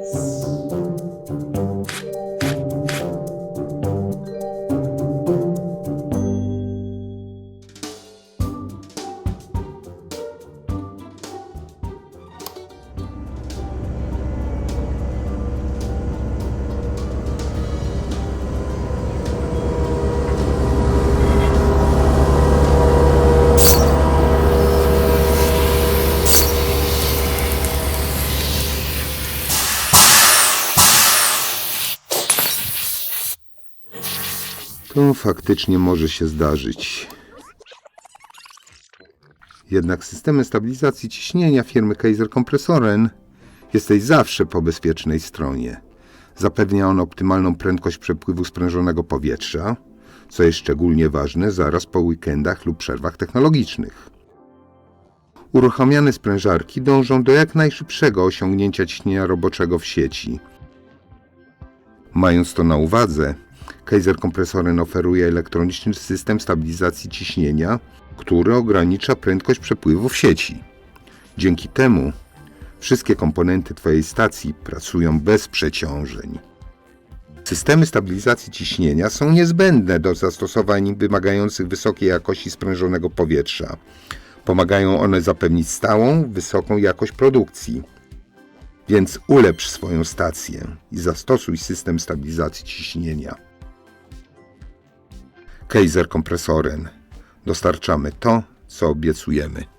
Jesus. To faktycznie może się zdarzyć. Jednak systemem stabilizacji ciśnienia firmy Kaiser Kompresoren jesteś zawsze po bezpiecznej stronie. Zapewnia on optymalną prędkość przepływu sprężonego powietrza, co jest szczególnie ważne zaraz po weekendach lub przerwach technologicznych. Uruchamiane sprężarki dążą do jak najszybszego osiągnięcia ciśnienia roboczego w sieci. Mając to na uwadze, Kaiser Kompresoren oferuje elektroniczny system stabilizacji ciśnienia, który ogranicza prędkość przepływu w sieci. Dzięki temu wszystkie komponenty Twojej stacji pracują bez przeciążeń. Systemy stabilizacji ciśnienia są niezbędne do zastosowań wymagających wysokiej jakości sprężonego powietrza. Pomagają one zapewnić stałą, wysoką jakość produkcji. Więc ulepsz swoją stację i zastosuj system stabilizacji ciśnienia. Kaiser Kompresoren. Dostarczamy to, co obiecujemy.